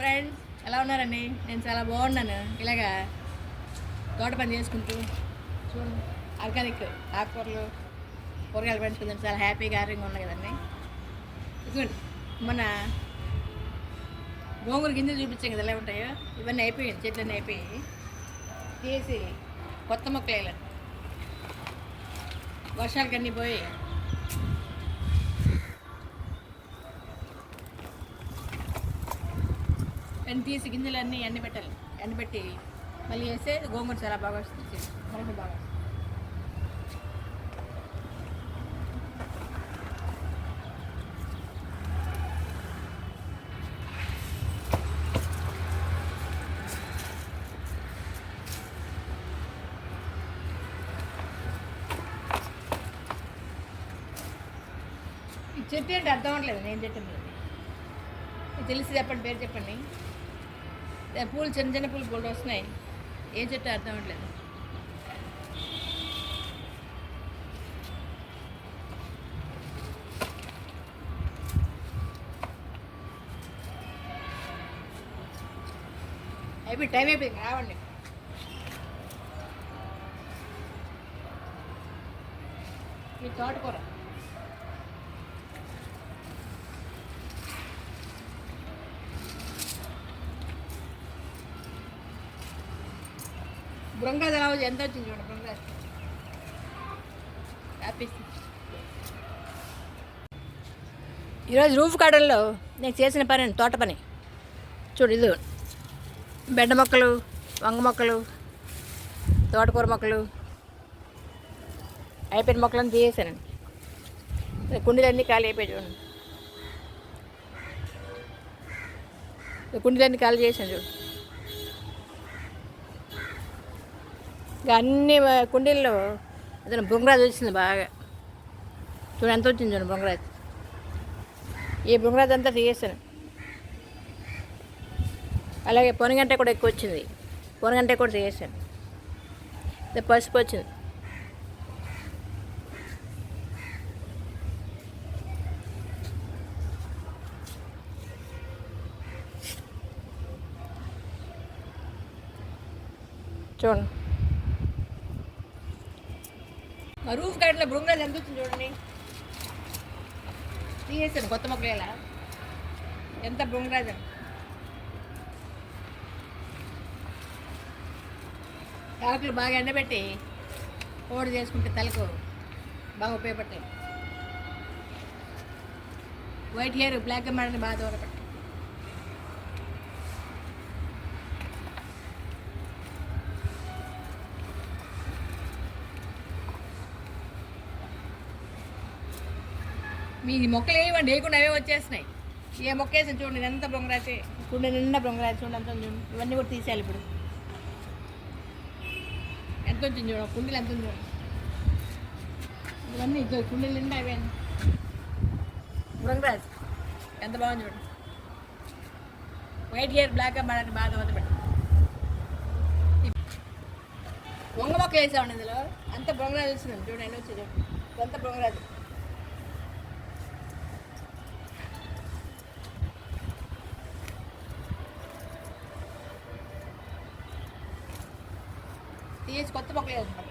Friends ఎలా ఉన్నారండి? నేను చాలా బాగున్నాను. ఇలాగా తోట పని చేసుకుంటూ చూడండి. ఆర్గానిక్ ఆకుకూరలు కూరగాయలు పెంచుకుందాం. చాలా హ్యాపీగా ఆరోగ్యంగా ఉన్నాయి కదండి. ఇదిగోండి మన గోంగూర గింజలు చూపించాం కదా ఎలా ఉంటాయో? ఇవన్నీ అయిపోయాయి చెట్లన్నీ అయిపోయి తీసి కొత్త మొక్కలు వేయాలండి. వర్షాలు కన్నీ పోయి అన్ని తీసి గింజలన్నీ ఎండబెట్టాలి. ఎండబెట్టి మళ్ళీ వేస్తే గోంగూర చాలా బాగా వస్తుంది. మనకి బాగా వస్తుంది. చెట్టు అంటే అర్థం అవ్వట్లేదు నేను చెట్టు ఇది తెలిసి చెప్పండి పేరు చెప్పండి. పూలు చిన్న చిన్న పూలు పూలు వస్తున్నాయి. ఏ చెట్టు అర్థం అవ్వట్లేదు. అయిపోయి టైం అయిపోయింది రావండి. మీ తోటకూర. బృంగాది ఎంత వచ్చింది చూడండి ఈరోజు రూఫ్ గార్డెన్లో నేను చేసిన పని తోట పని. చూడు ఇది బెండ మొక్కలు వంగ మొక్కలు తోటకూర మొక్కలు అయిపోయిన మొక్కలను తీసేసానండి కుండీలన్నీ ఖాళీ అయిపోయి చూడండి. కుండీలన్నీ ఖాళీ చేసాను చూడు. అన్ని కుండీల్లో అతను బృంగరాజు వచ్చింది బాగా. చూడు ఎంత వచ్చింది చూడండి బృంగరాజు ఈ బృంగరాజు అంతా తీసేసాను అలాగే పొనగంట కూడా ఎక్కువ వచ్చింది. పొనగంట కూడా తీసేసాను ఇది పసుపు వచ్చింది. చూడండి. మా బృంగాలు ఎంత వచ్చింది చూడండి. తీసేసాను కొత్త మొక్కలు ఎంత బృంగరాజు ఆకులు బాగా ఎండబెట్టి కోడి చేసుకుంటే తలకు బాగా ఉపయోగపడతాయి. వైట్ హెయిర్ బ్లాక్ మాడని బాగా దూరపడతాయి మీ మొక్కలు ఏమండి వేయకుండా అవే వచ్చేస్తున్నాయి. ఏ మొక్క వేసి చూడండి ఎంత బొంగరాచి కుండ నిండా బొంగరాచి చూడండి ఎంత ఉంది చూడండి. ఇవన్నీ కూడా తీసేయాలి ఇప్పుడు. ఎంత వచ్చింది చూడండి కుండీలు ఎంత ఉంది చూడండి ఇవన్నీ ఇద్దరు కుండీలు నిండా అవే బృంగరాజ్ ఎంత బాగుంది చూడండి వైట్ హెయిర్ బ్లాక్ మాడని బాగా వదిలిపెట్టి వంగ మొక్క వేసామండి ఇందులో. అంత బొంగరాజు వచ్చింది చూడండి ఎన్ని వచ్చి చూడండి ఎంత బొంగరాజు తీసి కొత్త మొక్కలు వేస్తున్నాం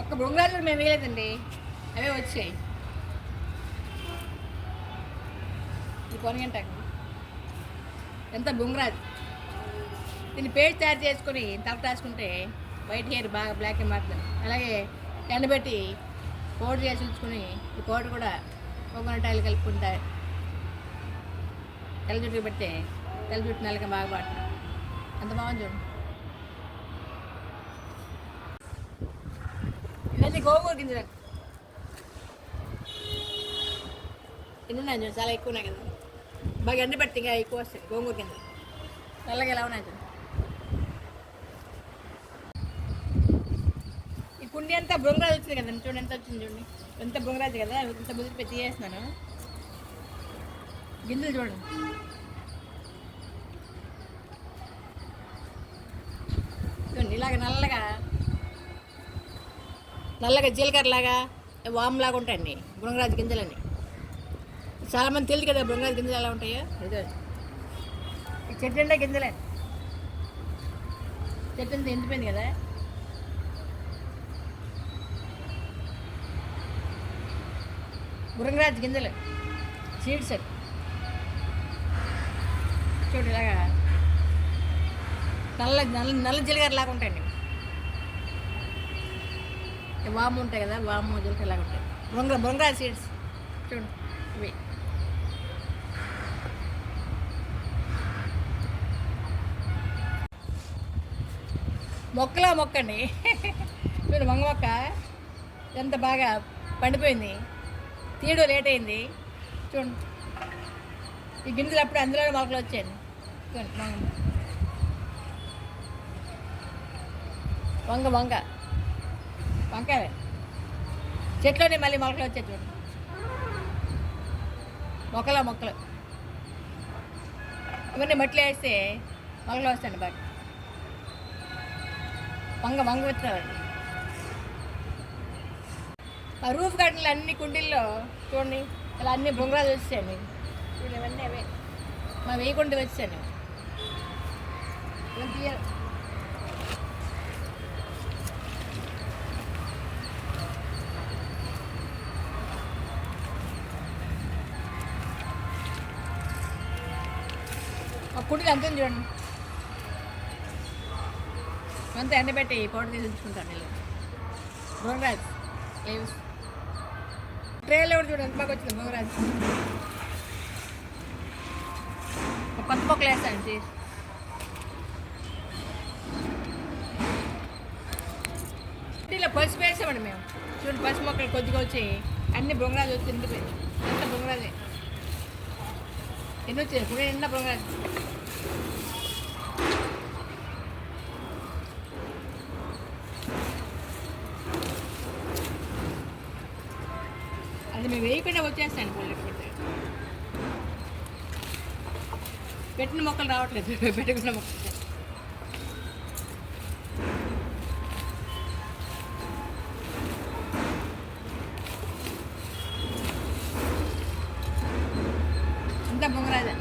ఒక్క బృంగాలు మేము వేయలేదండి. అవే వచ్చాయి. ఇది కొనగంటాకు. ఎంత బృంగరాజ్ దీన్ని పేస్ట్ తయారు చేసుకొని తల రాసుకుంటే వైట్ హెయిర్ బాగా బ్లాక్ అండ్ మారుతుంది. అలాగే ఎండబెట్టి పౌడర్ చేసి ఉంచుకొని ఈ పౌడర్ కూడా కోకోనట్ ఆయిల్ కలుపుకుంటా తెల్ల జుట్టు పెడితే తెల్ల జుట్టు నల్లగా బాగా పడుతుంది. అంత బాగుంది చూడండి ఇవన్నీ గోంగూర గింజలు? ఎన్ని ఉన్నాయి చూడండి చాలా ఎక్కువ ఉన్నాయి కదా. బాగా ఎండబెట్టి ఇంకా ఎక్కువ వస్తాయి గోంగూర గింజలు. తెల్లగా ఎలా ఉన్నాయి చూడండి కుండి అంతా బొంగరాజు వచ్చింది కదండి చూడండి ఎంత వచ్చింది చూడండి. ఎంత బొంగరాజు కదా ఇంత ముదిరి పెట్టి తీసేస్తున్నాను గింజలు చూడండి. చూడండి ఇలాగ నల్లగా నల్లగా జీలకర్రలాగా వామ్లాగా ఉంటాయండి బృంగరాజు గింజలని చాలామంది తెలియదు కదా బృంగరాజు గింజలు ఎలా ఉంటాయో. ఇదో చెట్టు గింజలే. చెట్టు అంతా ఎండిపోయింది కదా. గురంగరాజు గింజలు. సీడ్స్ చూడు ఇలాగా నల్ల నల్ల నల్ల జీలకర్ర లాగా ఉంటాయండి వాము ఉంటాయి కదా వాము జీలకర్ర లాగా ఉంటాయి. బొంగ బొంగరాజు సీడ్స్. చూడు ఇవి. మొక్కలో మొక్కండి చూడు వంగ మొక్క ఎంత బాగా పండిపోయింది. తీయడం లేట్ అయింది. చూడండి ఈ గింజలు అప్పుడు అందులోనే మొలకలు వచ్చాయండి చూడండి వంగ. వంగ వంకాయ చెట్లోనే మళ్ళీ మొలకలు వచ్చాయి చూడండి మొక్కల మొక్కలు. ఇవన్నీ మట్టిలో వేస్తే మొలకలు వస్తాయండి బాగా వంగ వంగ విత్తనాలండి రూఫ్ గార్డెన్లు అన్ని కుండీల్లో చూడండి ఇలా అన్ని బొంగరాలు వచ్చాయండి ఇవన్నీ అవే. మా వేయకుండా వచ్చాను ఆ కుండీలు అంతే చూడండి. అంతా ఎండబెట్టి పౌడర్ తీసి ఉంచుకుంటాను నేను. బొంగరాజ్ లీవ్స్ ట్రేలో కూడా చూడండి? ఎంత బాగా వచ్చింది బొంగరాజ్ కొత్త మొక్కలు వేస్తాను చేసి ఇలా పసుపు వేసామండి మేము. చూడండి పసుపు మొక్కలు కొద్దిగా వచ్చాయి. అన్ని బొంగరాజు వచ్చి తిండిపోయింది ఎంత బొంగరాజే. ఎన్ని వచ్చాయి? ఇప్పుడు ఎన్న బొంగరాజు. అది వేయకుండా వచ్చేస్తాను పెట్టిన మొక్కలు రావట్లేదు. పెట్టుకున్న మొక్కలు అంతా బొంగరాజా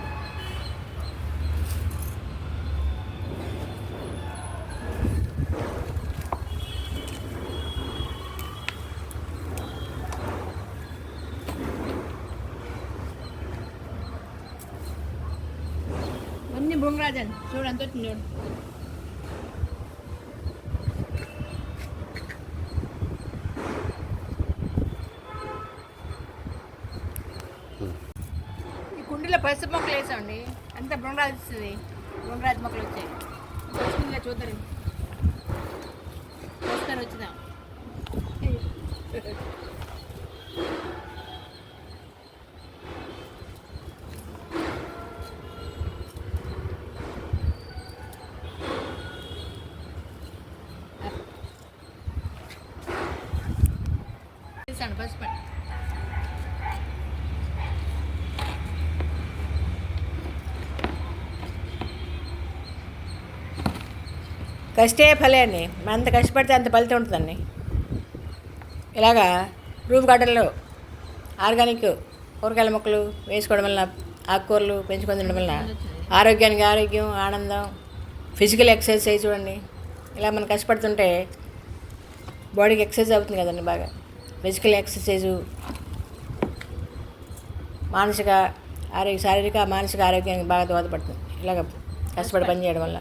రాజన్ బొంగరాజన్ చూడు వచ్చింది చూడు ఈ కుండీలో పసుపు మొక్కలు వేసామండి. అంత బృంగరాజు వస్తుంది బృంగరాజు మొక్కలు వచ్చాయి. చూద్దాం. తీసాను పసుపు కష్టే ఫలే అండి. మనం అంత కష్టపడితే అంత ఫలితం ఉంటుందండి. ఇలాగా రూఫ్ గార్డెన్లో ఆర్గానిక్ కూరగాయల మొక్కలు వేసుకోవడం వలన ఆకుకూరలు పెంచుకొని తినడం వలన ఆరోగ్యానికి ఆరోగ్యం ఆనందం ఫిజికల్ ఎక్సర్సైజ్ చూడండి. ఇలా మనం కష్టపడుతుంటే బాడీకి ఎక్సర్సైజ్ అవుతుంది కదండి బాగా. ఫిజికల్ ఎక్సర్సైజు మానసిక ఆరోగ్య శారీరక మానసిక ఆరోగ్యానికి బాగా దోహదపడుతుంది ఇలాగ కష్టపడి పని చేయడం వల్ల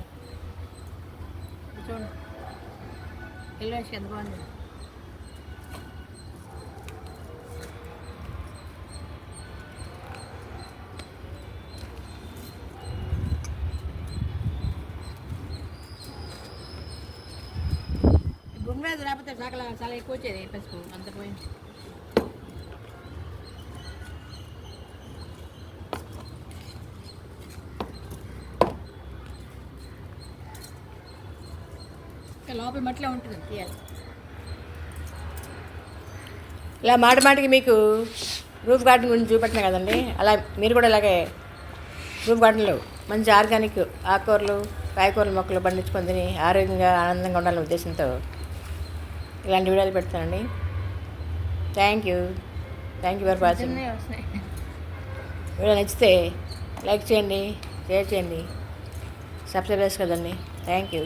చూడండి లేకపోతే రాకపోతే చాలా చాలా ఎక్కువ వచ్చేది పసుపు అంత పోయింది లోపల మట్టిలో ఉంటుంది తీయాలి. ఇలా మాట మాటికి మీకు రూఫ్ గార్డెన్ గురించి చూపెట్టినా కదండి? అలా మీరు కూడా ఇలాగే రూఫ్ గార్డెన్లో మంచి ఆర్గానిక్ ఆకుకూరలు కాయకూరల మొక్కలు పండించుకొని తిని ఆరోగ్యంగా ఆనందంగా ఉండాలనే ఉద్దేశంతో ఇలాంటి వీడియోలు పెడతానండి. Thank you thank you for watching video నచ్చితే లైక్ చేయండి షేర్ చేయండి. సబ్స్క్రైబ్ చేసుకోదండి. థ్యాంక్ యూ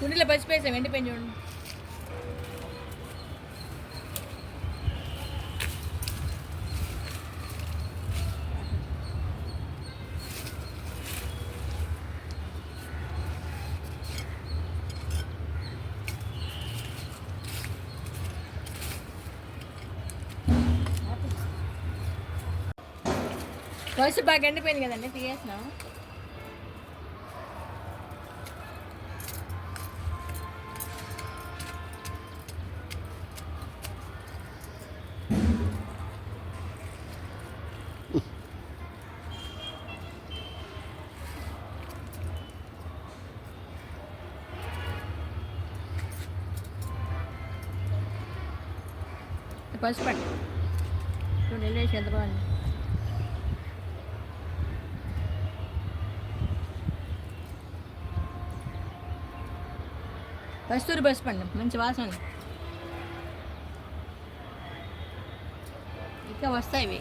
గుండెలో పచ్చిపేసాం ఎండిపోయింది చూడండి పసుపు బాగా ఎండిపోయింది కదండి తీయేసినాం పసుపండి అండి చూడండి వెళ్ళేసి ఎంత బాగుంది? కస్తూరి బస్ పండు మంచి వాసన ఇంకా వస్తాయి ఇవి.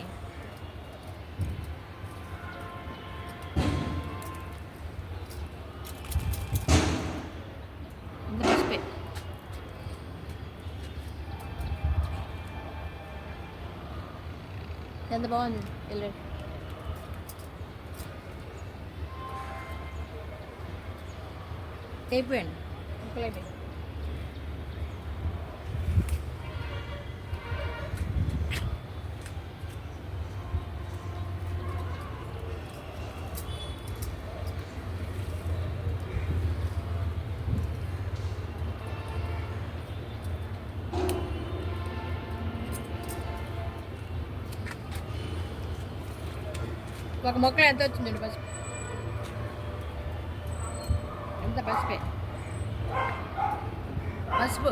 ఎంత బాగుంది వెళ్ళండి అయిపోయండి ముక్కలైపోయింది ఒక మొక్కలు ఎంత వచ్చిందండి పసుపు? ఎంత పసుపే? పసుపు.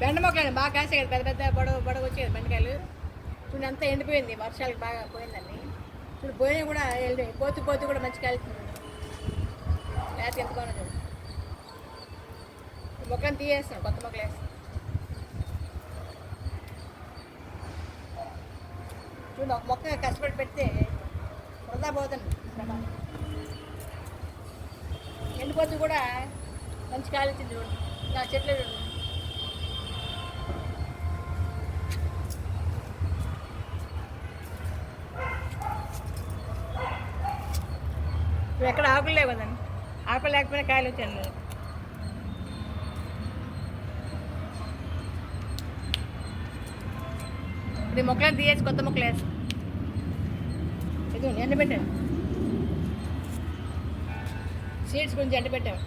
బెండ మొక్కలు బాగా కాసాయి కదా పెద్ద పెద్ద పొడవు పొడవు వచ్చేది బెండకాయలు. చూడండి అంతా ఎండిపోయింది వర్షాలకు బాగా పోయిందండి. చూడు పోయినా కూడా వెళ్ళి పోతు పోతు కూడా మంచి కాలుతుంది. లేకపోతే ఎంత బాగుంది చూడు మొక్కలను తీయేస్తాం కొత్త మొక్కలు వేస్తాం చూడు మొక్క కష్టపడి పెడితే వృధా పోతుంది ఎండిపోతు కూడా మంచి కాలిచ్చింది చూడండి నా చెట్లు చూడండి ఎక్కడ ఆకులు లేవు కదండి. ఆకులు లేకపోయినా కాయలు వచ్చాను ఇది మొక్కలు ఈ తీయేసి కొత్త మొక్కలు వేసి ఇది ఎండబెట్టాను సీడ్స్ గురించి ఎండబెట్టాము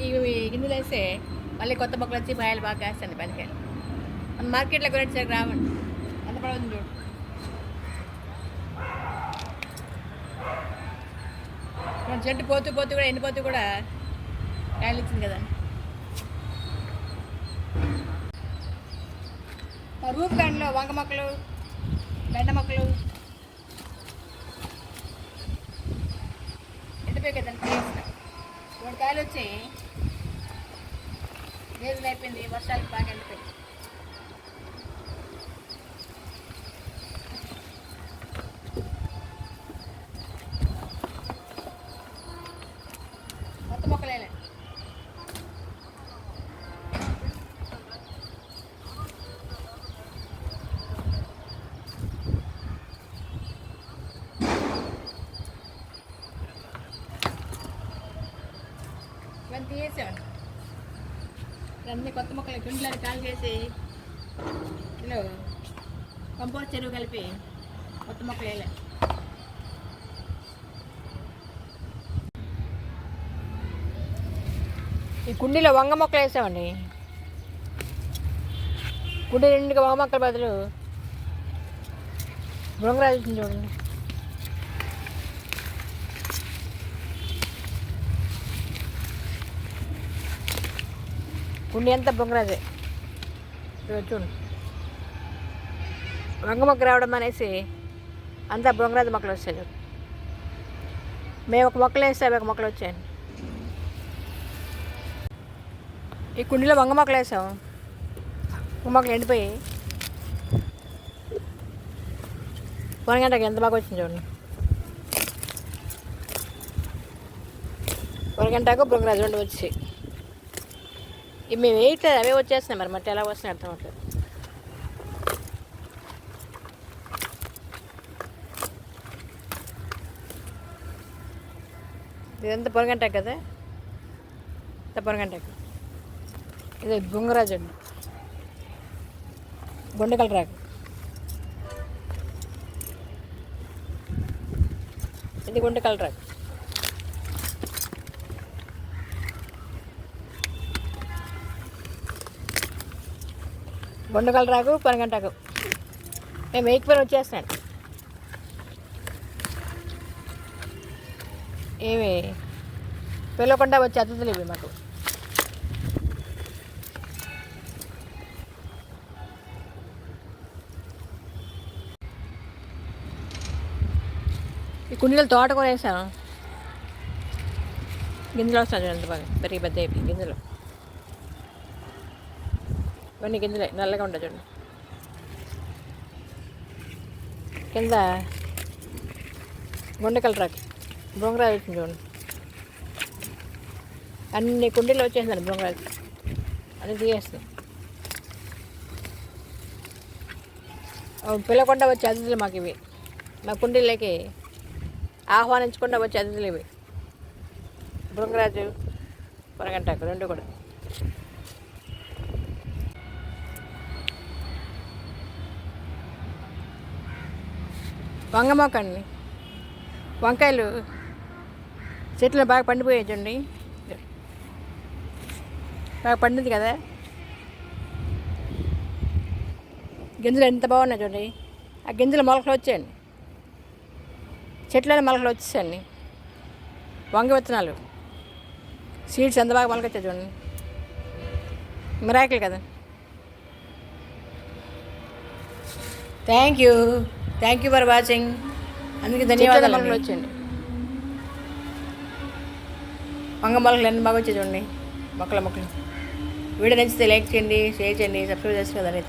ఇవి గిన్నెలు వేస్తే మళ్ళీ కొత్త మొక్కలు వచ్చి బాయలు బాగా వేస్తాను బెండకాయలు మన మార్కెట్లో కొనేసరికి రావండి ఎంత పడవద్దు చూడు మన చెట్టు పోతూ పోతూ కూడా ఎండిపోతూ కూడా కాయలు ఇచ్చింది కదా రూప్ గార్డెన్లో వంగ మొక్కలు. బెండ మొక్కలు ఎండిపోయి కదండి తీసిన? రెండు కాయలు వచ్చి వేరు అయిపోయింది వర్షాలకు బాగా ఎండిపోయింది కొత్త మొక్కలేలే ఇవన్నీ తీసేసామండి అన్ని కొత్త మొక్కలు కుండ్లని కాల్ చేసి ఇందులో కంపోస్ట్ చెరువు కలిపి కొత్త మొక్కలు వేయలే. ఈ కుండీలో వంగ మొక్కలు వేసామండి. కుండీ నిండుగా వంగ మొక్కల బదులు బృంగరాజు చూడండి. కుండి అంతా బొంగరాజే చూడు. వంగ మొక్క రావడం అనేసి అంతా బొంగరాజు మొక్కలు వచ్చాయి చూడు. మేము ఒక మొక్కలు వేస్తే అవి ఒక మొక్కలు వచ్చాయండి. ఈ కుండీలో వంగ మొక్కలు వేసాం. వంగ మొక్కలు ఎండిపోయి పొనగంటకి ఎంత బాగా వచ్చింది చూడండి. పొనగంటకు బృంగరాజు రెండు వచ్చి మేము వేయట్లేదు అవే వచ్చేస్తున్నాయి మరి మట్టి ఎలా వస్తున్నాయి అర్థం అవట్లేదు. ఇదంతా పొనగంటాకు కదా? ఇంత పొనగంటాకు ఇది బొంగరాజు అండి. గుండెకల రాకు ఇది గుండెకల రాకు గుండెకల రాకు పనగంటాకు మేము వేయకపోయిన వచ్చేస్తాను ఏమి? పిలవకుండా వచ్చే అతిథులు ఇవి మాకు. ఈ కుండీలు తోట కూడా వేసాను. గింజలు వస్తాను చూడండి బాగా పెరిగి పెద్ద అయిపోయి గింజలు. కొన్ని గింజలే నల్లగా ఉంటాయి చూడండి కింద? గుండెకల రాక్. బొంగరాజు వచ్చింది చూడండి అన్ని కుండీలు వచ్చేసాను బొంగరాజు అన్ని తీయేస్తాం పిల్లకుండా వచ్చే అతిథులు మాకు ఇవి. మా కుండీలకి ఆహ్వానించకుండా వచ్చే అతిథులు ఇవి. బృంగరాజు పొరగంటాకు రెండు కూడా. వంగ మొక్క అండి వంకాయలు చెట్లు బాగా పండిపోయాయి చూడండి. బాగా పండింది కదా. గింజలు ఎంత బాగున్నాయి చూడండి. ఆ గింజలు మొలకలు వచ్చాయండి. చెట్లలో మొలకలు వచ్చేసాయండి. వంగ విత్తనాలు. సీడ్స్ ఎంత బాగా మొలకొచ్చాయి చూడండి. మిరాకిల్ కదా. Thank you. Thank you for watching అందుకే ధన్యవాదాలు వచ్చండి వంగ మొలకలు ఎన్ని బాగా వచ్చాయి చూడండి. మొక్కల మొక్కలు. వీడియో నచ్చితే లైక్ చేయండి షేర్ చేయండి సబ్స్క్రైబ్ చేసుకోదండి